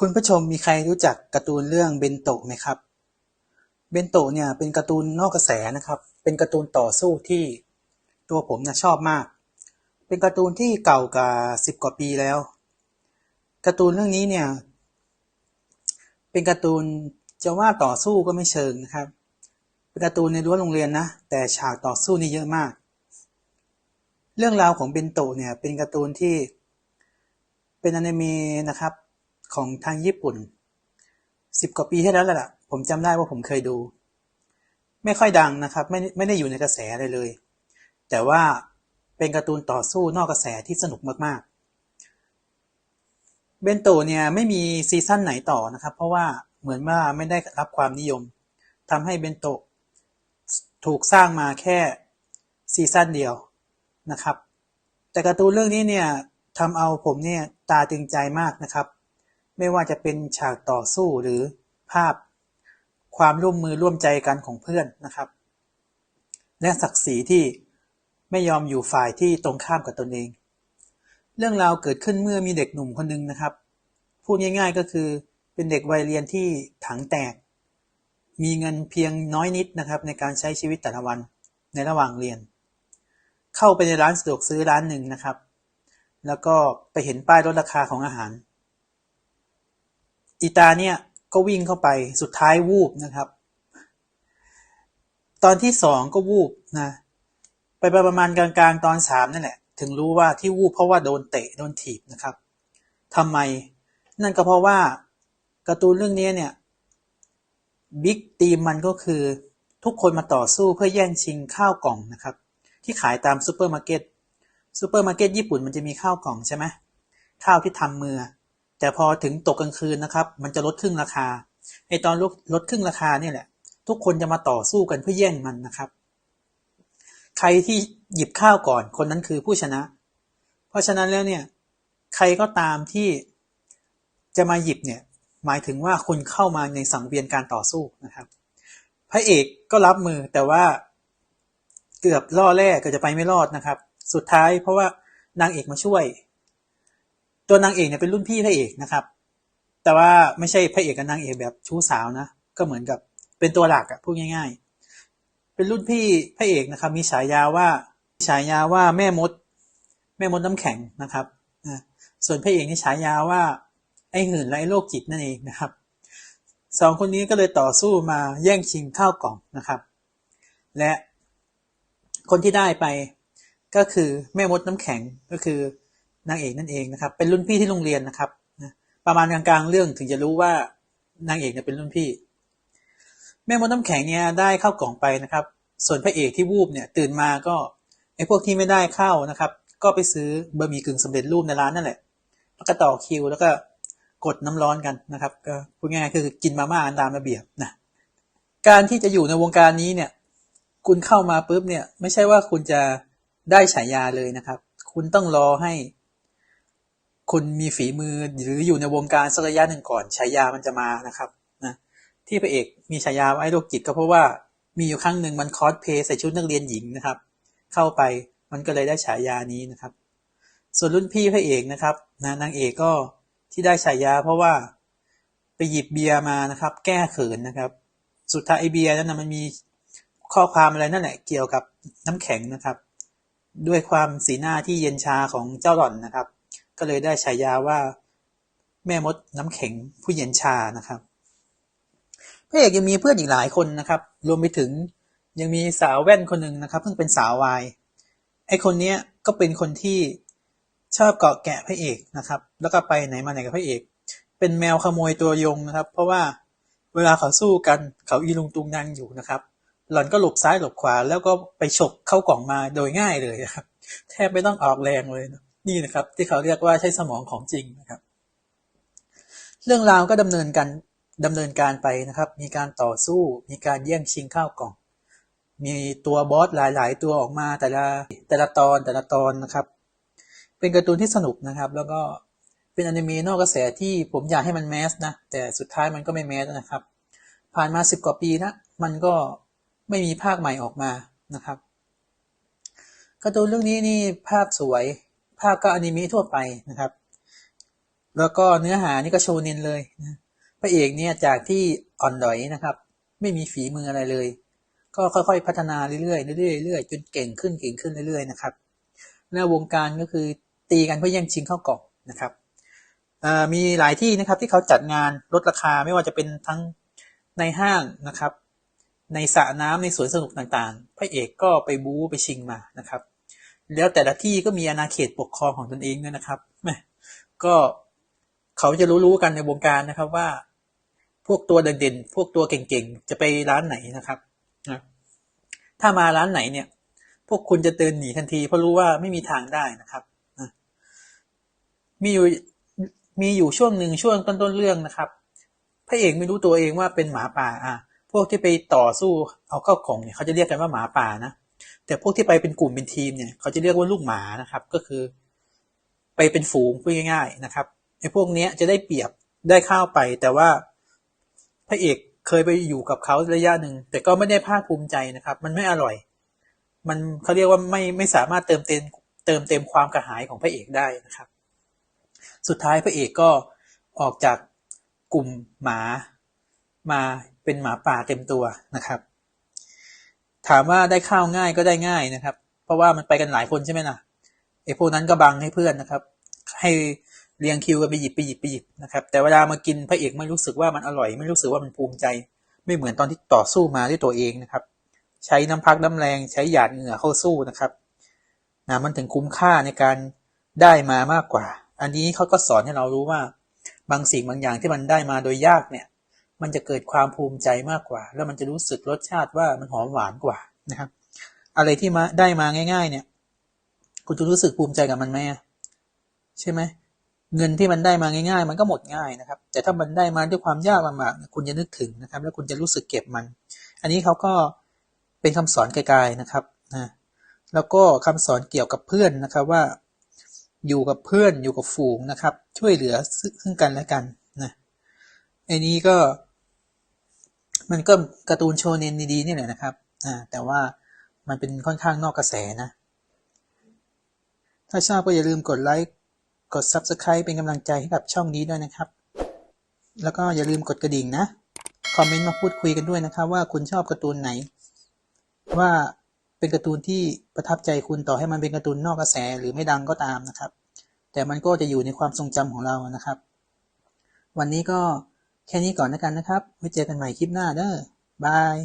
คุณผู้ชมมีใครรู้จักการ์ตูนเรื่องเบนโตะไหมครับ เบนโตะเนี่ยเป็นการ์ตูนนอกกระแสนะครับ เป็นการ์ตูนต่อสู้ที่ตัวผมนะชอบมาก เป็นการ์ตูนที่เก่ากว่าสิบกว่าปีแล้ว การ์ตูนเรื่องนี้เนี่ย เป็นการ์ตูนจะว่าต่อสู้ก็ไม่เชิงนะครับ เป็นการ์ตูนในรั้วโรงเรียนนะ แต่ฉากต่อสู้นี่เยอะมาก เรื่องราวของเบนโตะเนี่ยเป็นการ์ตูนที่เป็นอนิเมะนะครับ ของทางญี่ปุ่นสิบกว่าปีที่แล้วแหละผมจำได้ว่าผมเคยดู ไม่ค่อยดังนะครับ ไม่ไม่ได้อยู่ในกระแสอะไรเลย แต่ว่าเป็นการ์ตูนต่อสู้นอกกระแสที่สนุกมากๆ เบนโตเนี่ยไม่มีซีซั่นไหนต่อนะครับ เพราะว่าเหมือนว่าไม่ได้รับความนิยมทำให้เบนโตถูกสร้างมาแค่ซีซั่นเดียวนะครับ แต่การ์ตูนเรื่องนี้เนี่ยทำเอาผมเนี่ยตาตึงใจมากนะครับ ไม่ว่าจะเป็นฉากต่อสู้หรือภาพความร่วมมือร่วมใจกันของเพื่อนนะครับ และศักดิ์ศรีที่ไม่ยอมอยู่ฝ่ายที่ตรงข้ามกับตนเอง เรื่องราวเกิดขึ้นเมื่อมีเด็กหนุ่มคนหนึ่งนะครับ พูดง่ายๆก็คือเป็นเด็กวัยเรียนที่ถังแตก มีเงินเพียงน้อยนิดนะครับ ในการใช้ชีวิตแต่ละวันในระหว่างเรียน เข้าไปในร้านสะดวกซื้อร้านหนึ่งนะครับ แล้วก็ไปเห็นป้ายลดราคาของอาหาร อีตาเนี่ยก็วิ่งเข้าไปสุดท้ายวูบนะครับ ตอนที่สองก็วูบนะไปประมาณกลางๆตอนสามนั่นแหละ ถึงรู้ว่าที่วูบเพราะว่าโดนเตะโดนถีบนะครับทำไม นั่นก็เพราะว่าการ์ตูนเรื่องนี้เนี่ยบิ๊กตีมมันก็คือทุกคนมาต่อสู้เพื่อแย่งชิงข้าวกล่องนะครับ ที่ขายตามซูเปอร์มาร์เก็ตซูเปอร์มาร์เก็ตญี่ปุ่นมันจะมีข้าวกล่องใช่ไหมข้าวที่ทำมือ แต่พอถึงตกกลางคืนนะครับ มันจะลดครึ่งราคาไอตอนลดลดครึ่งราคาเนี่ยแหละ ทุกคนจะมาต่อสู้กันเพื่อแย่งมันนะครับ ใครที่หยิบข้าวก่อนคนนั้นคือผู้ชนะ เพราะฉะนั้นแล้วเนี่ยใครก็ตามที่จะมาหยิบเนี่ยหมายถึงว่าคุณเข้ามาในสังเวียนการต่อสู้นะครับ พระเอกก็รับมือแต่ว่าเกือบล่อแรกก็จะไปไม่รอดนะครับ สุดท้ายเพราะว่านางเอกมาช่วย ตัวนางเอกเนี่ยเป็นรุ่นพี่พระเอกนะครับ แต่ว่าไม่ใช่พระเอกกับนางเอกแบบชู้สาวนะ ก็เหมือนกับเป็นตัวหลักอะพูดง่าย ๆ เป็นรุ่นพี่พระเอกนะครับ มีฉายาว่าฉายาว่าแม่มด แม่มดน้ำแข็งนะครับส่วนพระเอกนี่ฉายาว่าไอ้หื่นและไอ้โรคจิตนั่นเองนะครับสองคนนี้ก็เลยต่อสู้มาแย่งชิงข้าวกล่องนะครับ และคนที่ได้ไปก็คือแม่มดน้ำแข็งก็คือ นางเอกนั่นเองนะครับ เป็นรุ่นพี่ที่โรงเรียนนะครับประมาณกลางๆเรื่องถึงจะรู้ว่านางเอกเนี่ยเป็นรุ่นพี่ แม่มดน้ำแข็งเนี่ยได้เข้ากล่องไปนะครับ ส่วนพระเอกที่วูบเนี่ยตื่นมาก็ไอ้พวกที่ไม่ได้เข้านะครับ ก็ไปซื้อบะหมี่กึ่งสำเร็จรูปในร้านนั่นแหละแล้วก็ต่อคิวแล้วก็กดน้ำร้อนกันนะครับก็พูดง่ายๆคือกินมาม่าอันตามระเบียบนะการที่จะอยู่ในวงการนี้เนี่ย คุณเข้ามาปุ๊บเนี่ยไม่ใช่ว่าคุณจะได้ฉายาเลยนะครับ คุณต้องรอให้ คุณมีฝีมือหรืออยู่ในวงการสักระยะหนึ่งก่อนฉายามันจะมานะครับนะที่พระเอกมีฉายาไอ้โรคจิตก็เพราะว่ามีอยู่ครั้งหนึ่งมันคอสเพย์ใส่ชุดนักเรียนหญิงนะครับ เข้าไปมันก็เลยได้ฉายานี้นะครับ ส่วนรุ่นพี่พระเอกนะครับนะนางเอกก็ที่ได้ฉายา เพราะว่าไปหยิบเบียร์มานะครับ แก้เขินนะครับ สุดท้ายไอเบียร์นั้นนะมันมีข้อความอะไรนั่นแหละเกี่ยวกับน้ำแข็งนะครับ ด้วยความสีหน้าที่เย็นชาของเจ้าหล่อนนะครับ ก็เลยได้ฉายาว่า แม่มดน้ำแข็งผู้เย็นชานะครับพระเอกยังมีเพื่อนอีกหลายคนนะครับ รวมไปถึงยังมีสาวแว่นคนหนึ่งนะครับเพิ่งเป็นสาววาย ไอคนเนี้ยก็เป็นคนที่ชอบเกาะแกะพระเอกนะครับ แล้วก็ไปไหนมาไหนกับพระเอก เป็นแมวขโมยตัวยงนะครับ เพราะว่าเวลาเขาสู้กันเขาอีลุงตุงนางอยู่นะครับ หล่อนก็หลบซ้ายหลบขวา แล้วก็ไปฉกเข้ากล่องมาโดยง่ายเลยครับ แทบไม่ต้องออกแรงเลยนะ นี่นะครับ ที่เขาเรียกว่าใช้สมองของจริงนะครับ เรื่องราวก็ดำเนินการดำเนินการไปนะครับ มีการต่อสู้ มีการแย่งชิงข้าวกล่อง มีตัวบอสหลาย ๆ ตัวออกมาแต่ละแต่ละตอนแต่ละตอนนะครับ เป็นการ์ตูนที่สนุกนะครับ แล้วก็เป็นอนิเมะนอกกระแสที่ผมอยากให้มันแมสนะ แต่สุดท้ายมันก็ไม่แมสนะครับ ผ่านมาสิบกว่าปีนะ มันก็ไม่มีภาคใหม่ออกมานะครับการ์ตูนเรื่องนี้นี่ภาพสวย ภาพก็อนิเมะทั่วไปนะครับ แล้วก็เนื้อหานี่ก็โชเนนเลยนะพระเอกเนี่ยจากที่อ่อนดอยนะครับ ไม่มีฝีมืออะไรเลย ก็ค่อยๆพัฒนาเรื่อยๆเรื่อยๆเรื่อยๆจนเก่งขึ้นเก่งขึ้นเรื่อยๆนะครับแล้ววงการก็คือตีกันเพื่อแย่งชิงเข้ากล่องนะครับมีหลายที่นะครับที่เขาจัดงานลดราคาไม่ว่าจะเป็นทั้งในห้างนะครับ ในสระน้ำในสวนสนุกต่างๆ พระเอกก็ไปบู๊ไปชิงมานะครับ แล้วแต่ละที่ก็มีอาณาเขตปกครองของตนเองด้วยนะครับแม่ก็เขาจะรู้ๆกันในวงการนะครับว่า พวกตัวเด่นๆพวกตัวเก่งๆ จะไปร้านไหนนะครับนะถ้ามาร้านไหนเนี่ย พวกคุณจะเดินหนีทันทีเพราะรู้ว่าไม่มีทางได้นะครับนะมีอยู่มีอยู่ช่วงหนึ่งช่วงต้นๆเรื่องนะครับพระเอกไม่รู้ตัวเองว่าเป็นหมาป่า อะ พวกที่ไปต่อสู้เอาเข้ากล่องเนี่ยเขาจะเรียกกันว่าหมาป่านะ แต่พวกที่ไปเป็นกลุ่มเป็นทีมเนี่ยเขาจะเรียกว่าลูกหมานะครับ ก็คือ ไปเป็นฝูงพูดง่ายๆนะครับไอ้พวกเนี้ยจะได้เปรียบได้ข้าวไป แต่ว่าพระเอกเคยไปอยู่กับเขาระยะหนึ่งแต่ก็ไม่ได้ภาคภูมิใจนะครับ มันไม่อร่อย มันเขาเรียกว่าไม่ไม่สามารถเติมเต็มเติมเต็มความกระหายของพระเอกได้นะครับ สุดท้ายพระเอกก็ออกจากกลุ่มหมามาเป็นหมาป่าเต็มตัวนะครับ ถามว่าได้ข้าวง่ายก็ได้ง่ายนะครับ เพราะว่ามันไปกันหลายคนใช่ไหมล่ะไอ้พวกนั้นก็บังให้เพื่อนนะครับ ให้เรียงคิวกันไปหยิบไปหยิบไปหยิบนะครับ แต่เวลามากินพระเอกไม่รู้สึกว่ามันอร่อย ไม่รู้สึกว่ามันภูมิใจ ไม่เหมือนตอนที่ต่อสู้มาด้วยตัวเองนะครับ ใช้น้ำพักน้ำแรงใช้หยาดเหงื่อเข้าสู้นะครับนะมันถึงคุ้มค่าในการได้มามากกว่า อันนี้เขาก็สอนให้เรารู้ว่า บางสิ่งบางอย่างที่มันได้มาโดยยากเนี่ย มันจะเกิดความภูมิใจมากกว่า แล้วมันจะรู้สึกรสชาติว่ามันหอมหวานกว่านะครับ อะไรที่มาได้มาง่าย ๆ เนี่ย คุณจะรู้สึกภูมิใจกับมันไหมใช่ไหมเงินที่มันได้มาง่าย ๆ มันก็หมดง่ายนะครับ แต่ถ้ามันได้มาด้วยความยากลำบากคุณจะนึกถึงนะครับ แล้วคุณจะรู้สึกเก็บมัน อันนี้เขาก็เป็นคำสอนไกลๆนะครับนะแล้วก็คำสอนเกี่ยวกับเพื่อนนะครับว่า อยู่กับเพื่อนอยู่กับฝูงนะครับ ช่วยเหลือซึ่งกันและกันนะไอ้นี้ก็ มันก็การ์ตูนโชเนนดีๆนี่แหละนะครับอ่าแต่ว่ามันเป็นค่อนข้างนอกกระแสนะ ถ้าชอบก็อย่าลืมกดไลค์ กด Subscribe เป็นกำลังใจให้กับช่องนี้ด้วยนะครับ แล้วก็อย่าลืมกดกระดิ่งนะ คอมเมนต์มาพูดคุยกันด้วยนะครับว่าคุณชอบการ์ตูนไหน ว่าเป็นการ์ตูนที่ประทับใจคุณต่อให้มันเป็นการ์ตูนนอกกระแสหรือไม่ดังก็ตามนะครับ แต่มันก็จะอยู่ในความทรงจำของเรานะครับ วันนี้ก็ แค่นี้ก่อนแล้วกันนะครับ ไว้เจอกันใหม่คลิปหน้าเด้อ บาย